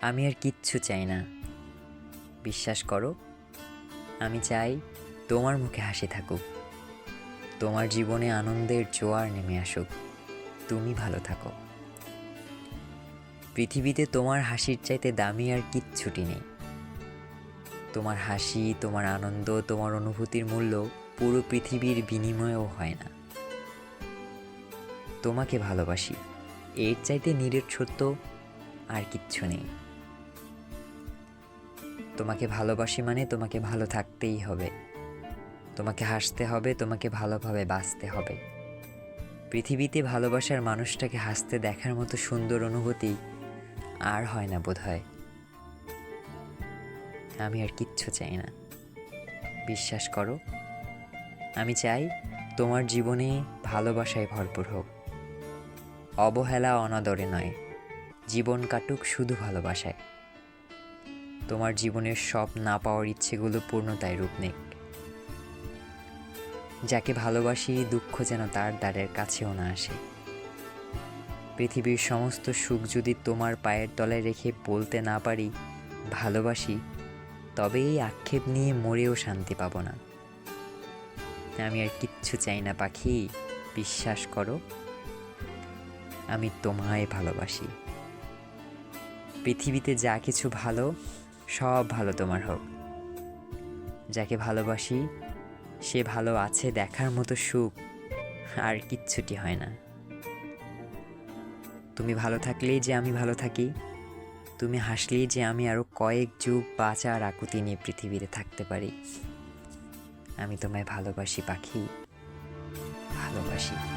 আমি আর কিচ্ছু চাই না। বিশ্বাস করো, আমি চাই তোমার মুখে হাসি থাকুক। তোমার জীবনে আনন্দের জোয়ার নেমে আসুক। তুমি ভালো থাকো। পৃথিবীতে তোমার হাসির চাইতে দামি আর কিচ্ছুটি নেই। তোমার হাসি, তোমার আনন্দ, তোমার অনুভূতির মূল্য পুরো পৃথিবীর বিনিময়েও হয় না। তোমাকে ভালোবাসি। এর চাইতে নিরেট সত্য আর কিচ্ছু নেই। তোমাকে ভালোবাসি মানে তোমাকে ভালো থাকতেই হবে। তোমাকে হাসতে হবে, তোমাকে ভালোভাবে বাঁচতে হবে। পৃথিবীতে ভালোবাসার মানুষটাকে হাসতে দেখার মতো সুন্দর অনুভূতি আর হয় না বোধ হয় আমি আর কিচ্ছু চাই না। বিশ্বাস করো, আমি চাই তোমার জীবনে ভালোবাসায় ভরপুর হোক। অবহেলা অনাদরে নয়, জীবন কাটুক শুধু ভালোবাসায়। তোমার জীবনের সব না পাওয়ার ইচ্ছেগুলো পূর্ণতায় রূপ নেক। যাকে ভালোবাসি, দুঃখ যেন তার দ্বারের কাছেও না আসে। পৃথিবীর সমস্ত সুখ যদি তোমার পায়ের তলায় রেখে বলতে না পারি, ভালোবাসি, তবে এই আক্ষেপ নিয়ে মরেও শান্তি পাবো না। আমি আর কিচ্ছু চাই না, পাখি, বিশ্বাস করো। আমি তোমায় ভালোবাসি। পৃথিবীতে যা কিছু ভালো সব ভালো তোমার হোক। যাকে ভালোবাসি, সে ভালো আছে দেখার মতো সুখ, আর কিচ্ছুটি হয় না। তুমি ভালো থাকলেই যে আমি ভালো থাকি, তুমি হাসলেই যে আমি আরও কয়েক যুগ বাঁচার আকুতি নিয়ে পৃথিবীতে থাকতে পারি। আমি তোমায় ভালোবাসি পাখি, ভালোবাসি।